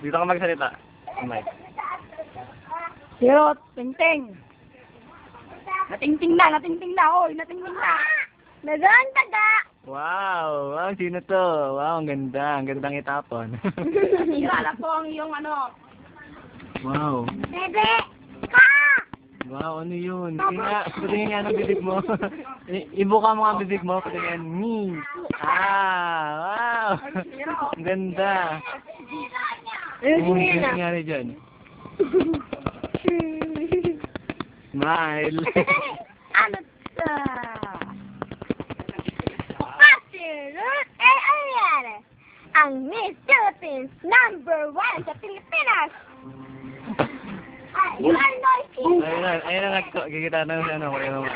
Dito ka magsalita. Mike. Sirot, tingting. Natingting na, natingting na, oy, natingting na. Nagaan taga. Wow! Wow, sino to? Wow, ang ganda. Ang gandang itapon. Kilala ko ang iyong ano. wow. Bebe! Ka! Wow, ano yun? Tingnan patingin nga ng bibig mo. Ibuka mo nga ang bibig mo, patingin. Ni! Ah! Wow! Ang ganda. Ano yung na. nangyari dyan? Smile! ano? Pasirot! Eh? Ang Miss Philippines number one sa Pilipinas! Ay, you are noisy! ayun na, si ano, kuya mo.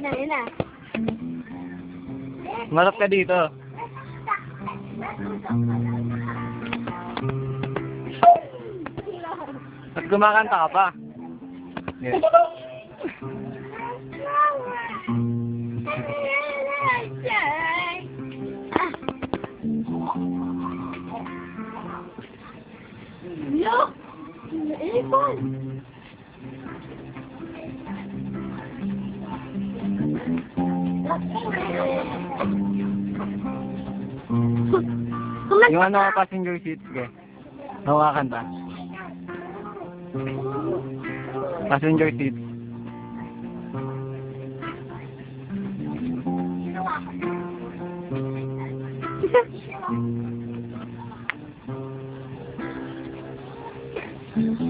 Na, yun na. Marap ka dito. At kumakanta ka pa. Yes. Look! Ipon! Yung ano, passenger seat, sige. Hawakan ba? Passenger seat. Thank you.